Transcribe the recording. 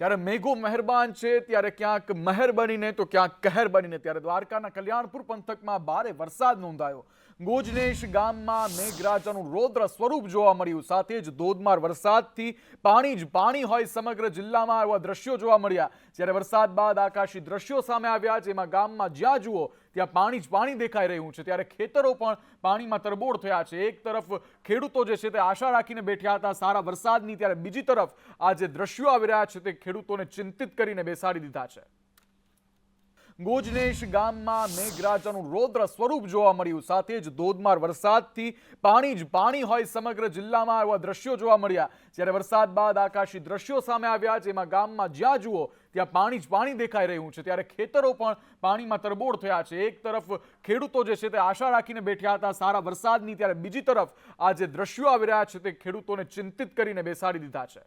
ત્યારે મેઘો મહેરબાન છે, ત્યારે ક્યાંક મહેર બનીને તો ક્યાંક કહેર બનીને. ત્યારે દ્વારકાના કલ્યાણપુર પંથકમાં ભારે વરસાદ નોંધાયો. ગોજનેશ ગામમાં મેઘરાજાનું રૌદ્ર સ્વરૂપ જોવા મળ્યું. સાથે જ ધોધમાર વરસાદથી પાણી જ પાણી હોય સમગ્ર જિલ્લામાં એવા દ્રશ્યો જોવા મળ્યા. જ્યારે વરસાદ બાદ આકાશી દ્રશ્યો સામે આવ્યા જેમાં ગામમાં જ્યાં જુઓ, ત્યાં પાણી જ પાણી દેખાઈ રહ્યું છે. ત્યારે ખેતરો પણ પાણીમાં તરબોળ થયા છે. એક તરફ ખેડૂતો જે છે તે આશા રાખીને બેઠ્યા હતા સારા વરસાદની, ત્યારે બીજી તરફ આ જે દ્રશ્યો આવી રહ્યા છે તે ખેડૂતોને ચિંતિત કરીને બેસાડી દીધા છે. ગોજનેશ ગામમાં મેઘરાજાનું રૌદ્ર સ્વરૂપ જોવા મળ્યું. સાથે જ ધોધમાર વરસાદથી પાણી જ પાણી હોય સમગ્ર જિલ્લામાં એવા દ્રશ્યો જોવા મળ્યા. જ્યારે વરસાદ બાદ આકાશી દ્રશ્યો સામે આવ્યા જેમાં ગામમાં જ્યાં જુઓ, ત્યાં પાણી જ પાણી દેખાઈ રહ્યું છે. ત્યારે ખેતરો પણ પાણીમાં તરબોળ થયા છે. એક તરફ ખેડૂતો જે છે તે આશા રાખીને બેઠ્યા હતા સારા વરસાદની, ત્યારે બીજી તરફ આ જે દ્રશ્યો આવી રહ્યા છે તે ખેડૂતોને ચિંતિત કરીને બેસાડી દીધા છે.